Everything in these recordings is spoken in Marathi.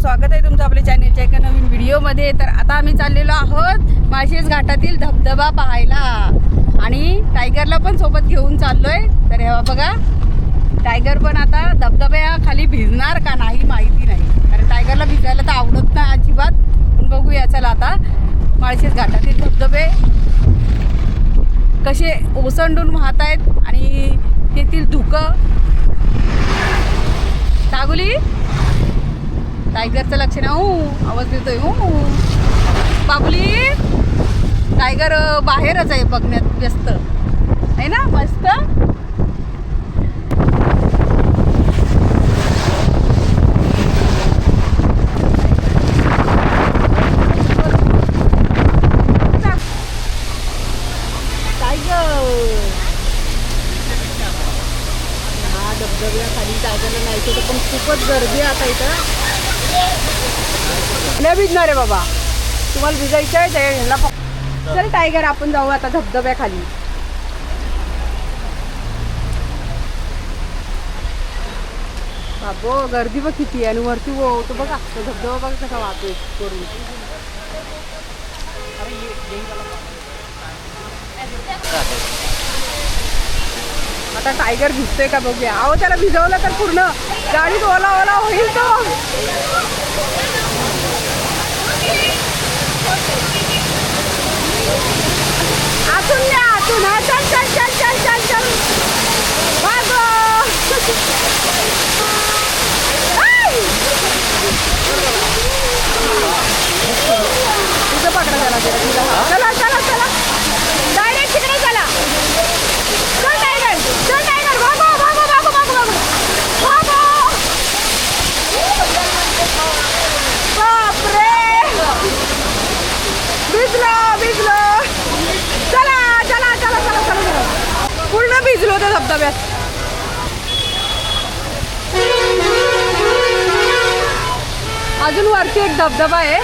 स्वागत आहे तुमचं आपल्या चॅनेलच्या एका नवीन व्हिडिओमध्ये तर आता आम्ही चाललेलो आहोत माळशेज घाटातील धबधबा पाहायला. आणि टायगरला पण सोबत घेऊन चाललोय. तर हे बघा टायगर पण आता धबधब्याखाली भिजणार का नाही माहिती नाही. कारण टायगरला भिजायला तर आवडत नाही अजिबात. पण बघूया चला आता माळशेज घाटातील धबधबे कसे ओसंडून वाहत आहेत आणि तेथील धुकं. सागुली टायगरचं लक्ष नाही ऊ आवाज देतोय ऊ बाबुली टायगर बाहेरच आहे बघण्यात व्यस्त. आहे ना? मस्त? टायगर. हा धबधब्याखाली टायगरला नाही तर पण खूपच गर्दी आहे आता इथं. नाही भिजणार आहे बाबा. तुम्हाला भिजायचं आहे ते ह्याला पक- चल टायगर आपण जाऊ आता धबधब्याखाली. बाबो गर्दी बघ किती आहे आणि वरती वो तो बघा तो धबधबा बघ कसा वाहतोय करून आता टायगर भिजतोय का बघूया. अहो त्याला भिजवलं तर पूर्ण. गाडीत ओला ओला होईल तो. आतून द्या आतून हा चल चल चल चल चल चल भागो आय! तिथं पकडा त्याला त्याला तिला हा. चला चला चला डायरेक्ट तिकडे चला चल टायगर चल टायगर भागो भागो भागो भागो भागो भागो बापरे भिजलो भिजलो चला चला चला चला चला चला पूर्ण भिजलो त्या धबधब्यात. अजून वरती एक धबधबा आहे.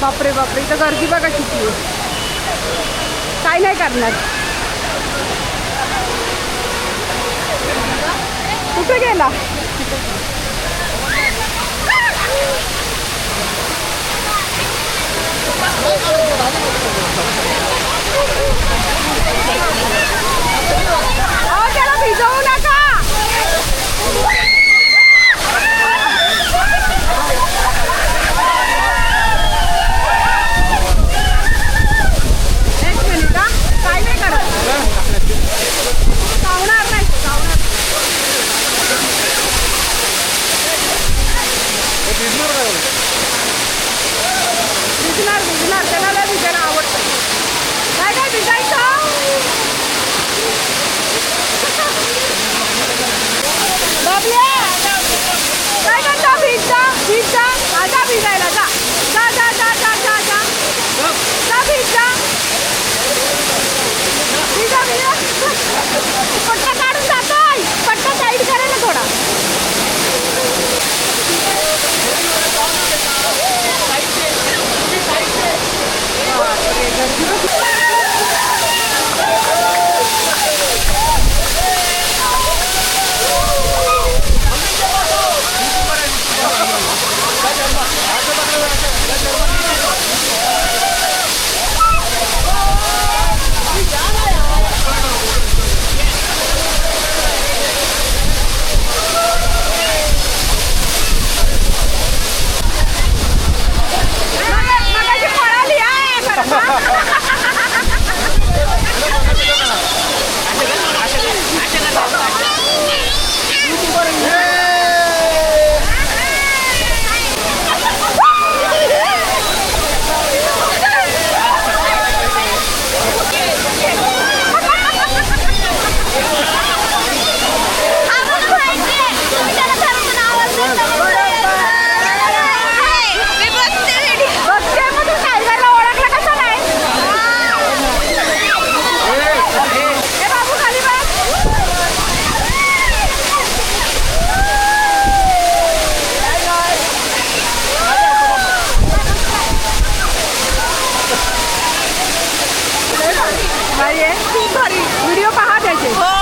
बापरे बापरे इथं गर्दी बघा किती आहे. काय नाही करणार. कुठे गेला? अहो, त्याला भिजवू नका एक भारी आहे खूप भारी व्हिडिओ पहा त्याचे हो.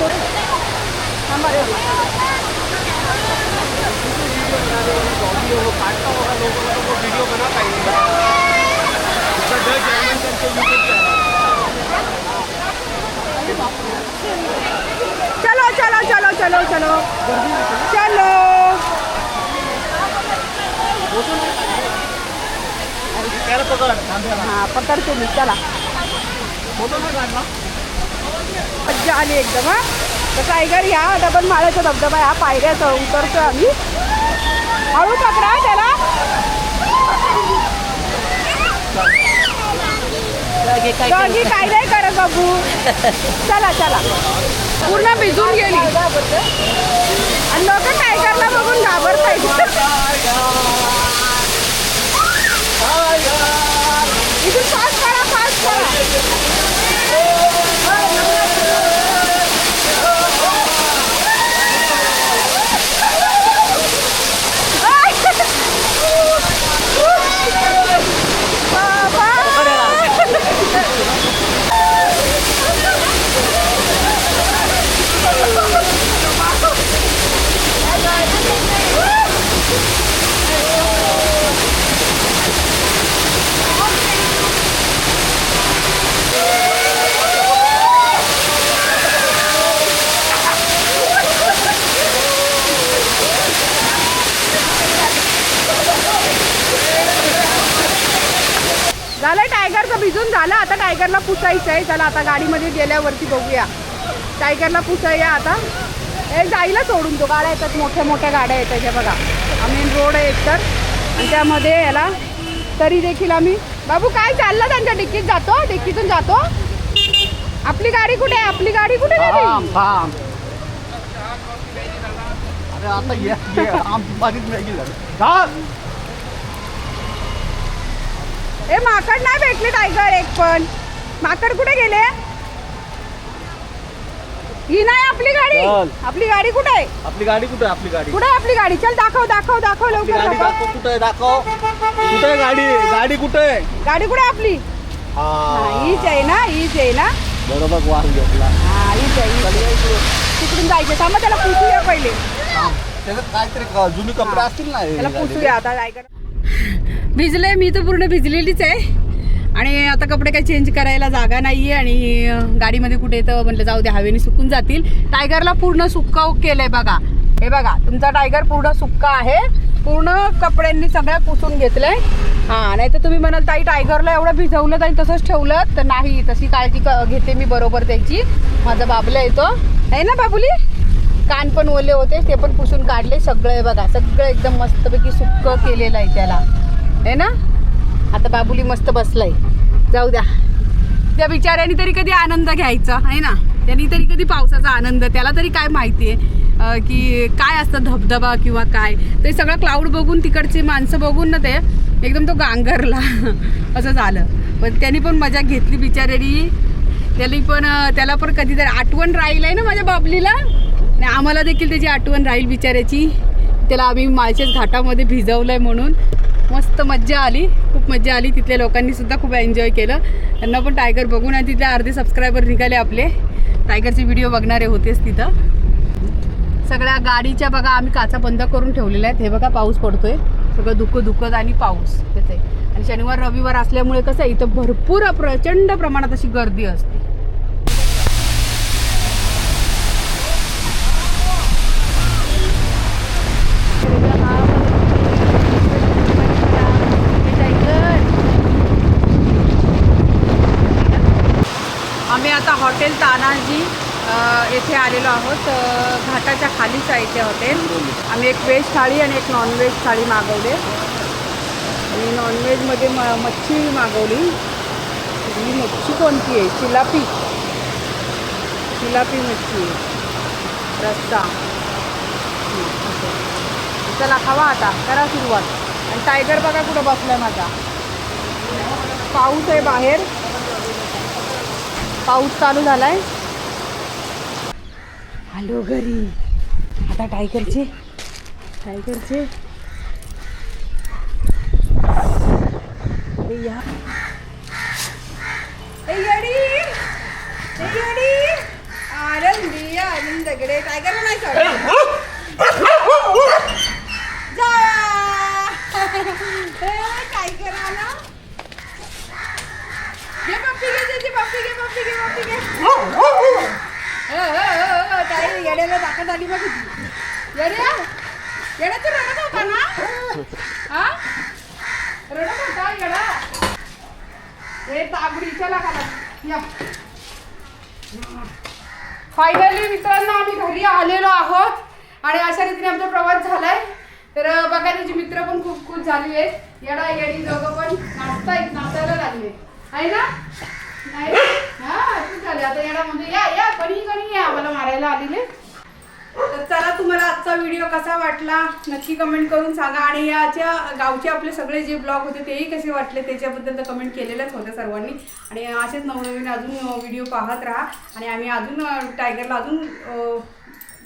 थोडी थांबा रे. बना चलो चलो चलो चलो चलो. चलो. त्याला पकड. हा पकडते मी चला. फोटो नाही काढला मज्जा आली एकदम हा. तर टायगर या डबल माळ्याचा धबधबा ह्या पायऱ्याचा उतरतो आम्ही. हळू पकडा त्याला. दोघी काय नाही करत बाबू. चला चला. पूर्ण भिजून गेली. आणि लोक टायगरला बघून घाबरतायत. इथून करा फास्ट करा. झालं टायगरचं भिजून झालं आता टायगरला पुसायचं आहे. चला आता गाडीमध्ये गेल्यावरती बघूया. टायगरला पुसाया आता. हे जाईला सोडून तो. गाड्या येतात मोठ्या मोठ्या गाड्या येतात हे बघा. हा मेन रोड आहे एकतर. आणि त्यामध्ये याला तरी देखील आम्ही बाबू काय चाललं त्यांच्या डिक्कीत? जातो? डिक्कीतून जातो? आपली गाडी कुठे आहे? आपली गाडी कुठे गेली? आता ये ये आम बारीक नाही गेलं थांब ए माकड नाही भेटले टायगर एक पण. माकड कुठे गेले? ही नाही आपली गाडी. चल. आपली गाडी कुठे आहे? आपली गाडी कुठे आपली गाडी. कुठे आहे आपली गाडी? चल दाखव दाखव दाखव आपली लवकर गाडी दाखव. दाखव कुठे दाखव. कुठे आहे गाडी? गाडी कुठे आहे? गाडी कुठे आहे आपली? हा, हा हीच आहे ना हीच आहे ना. बरोबर वास घेतला. हा हीच आहे हीच आहे. तिकडून जायचं थांबा त्याला पुसूया पहिले. त्याच्यात काहीतरी क- जुने कपडे असतील ना हे त्याला गाडीचे. पुसूया आता टायगर. भिजले मी तर पूर्ण भिजलेलीच आहे. आणि आता कपडे काही चेंज करायला जागा नाही आहे आणि गाडीमध्ये कुठे तर म्हटलं जाऊ दे हवेने सुकून जातील. टायगरला पूर्ण सुक्का केलंय बघा. हे बघा तुमचा टायगर पूर्ण सुक्का आहे. पूर्ण कपड्यांनी सगळ्या पुसून घेतलंय. हां नाही तर तुम्ही म्हणाल ताई टायगरला एवढं भिजवलं आणि तसंच ठेवलं. तर नाही तशी काळजी क- घेते मी बरोबर त्याची. माझा बाबला येतो. आहे ना बाबुली? कान पण ओले होते ते पण पुसून काढले सगळं आहे बघा. सगळं एकदम मस्तपैकी सुक्क केलेलं आहे त्याला. आहे ना? आता बाबुली मस्त बसलाय. जाऊ द्या. त्या बिचाऱ्याने तरी कधी आनंद घ्यायचा आहे ना? त्यांनी तरी कधी पावसाचा आनंद त्याला तरी काय माहिती आहे की काय असतं धबधबा किंवा काय? ते सगळं क्लाऊड बघून तिकडची माणसं बघून ना ते एकदम तो गांगरला. असं झालं. पण त्यांनी पण मजा घेतली बिचाऱ्यानी. त्याला पण त्याला पण कधीतरी आठवण राहील आहे ना माझ्या बाबलीला? आणि आम्हाला देखील त्याची आठवण राहील बिचाऱ्याची. त्याला आम्ही माळशेज घाटामध्ये भिजवलं आहे म्हणून. मस्त मज्जा आली. खूप मज्जा आली. तिथल्या लोकांनीसुद्धा खूप एन्जॉय केलं. त्यांना पण टायगर बघून आणि तिथले अर्धे सबस्क्रायबर निघाले आपले. टायगरचे व्हिडिओ बघणारे होतेच तिथं. सगळ्या गाडीच्या बघा आम्ही काचा बंद करून ठेवलेल्या आहेत. हे बघा पाऊस पडतोय. सगळं दुःख दुःखत आणि पाऊस. त्याचं आहे. आणि शनिवार रविवार असल्यामुळे कसं आहे, इथं भरपूर प्रचंड प्रमाणात अशी गर्दी असते. हॉटेल तानाजी येथे आलेलो आहोत. घाटाच्या खालीच आहे ते हॉटेल. आम्ही एक व्हेज थाळी आणि एक नॉनव्हेज थाळी मागवले. आणि नॉनव्हेजमध्ये म मच्छी मागवली. ही मच्छी कोणती आहे? चिलापी चिलापी मच्छी आहे. रस्सा. चला खावा आता. करा सुरुवात. आणि टायगर बघा कुठं बसलाय माझा. पाऊस आहे बाहेर. पाऊस चालू झालाय. आलो घरी. आता टायगरचे टायगरचे ए या. ए येडी. ए येडी. आनंदी नाही जा. ए, टायगर आला घे पप्पी घे त्याची पप्पी घे पप्पी घे पप्पी घे अ, अ, अ, अ, ताई येड्याला ताकद आली बघ. तुझी. येड्या येड्या तू रडत होता ना? हा? रडत होता येडा हे या. फायनली मित्रांनो आम्ही घरी आलेलो आहोत. आणि अशा रीतीने आमचा प्रवास झालाय. तर बघा त्याची मित्र पण खूप खुश झाली आहेत. येडा येडी दोघं पण नाचतायत नाचायला लागले आहे ना? हा झाले आता म्हणजे या या कणी कणी या आम्हाला मारायला आलेले तर चला तुम्हाला आजचा व्हिडिओ कसा वाटला? नक्की कमेंट करून सांगा. आणि याच्या गावचे आपले सगळे जे ब्लॉग होते तेही कसे वाटले? त्याच्याबद्दल तर कमेंट केलेलंच होत्या सर्वांनी. आणि असेच नवनवीन अजून व्हिडिओ पाहत राहा. आणि आम्ही अजून टायगरला अजून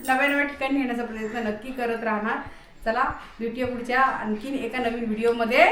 नव्या नव्या ठिकाणी नेण्याचा प्रयत्न नक्की करत राहणार. चला भेटूया पुढच्या आणखीन एका नवीन व्हिडिओमध्ये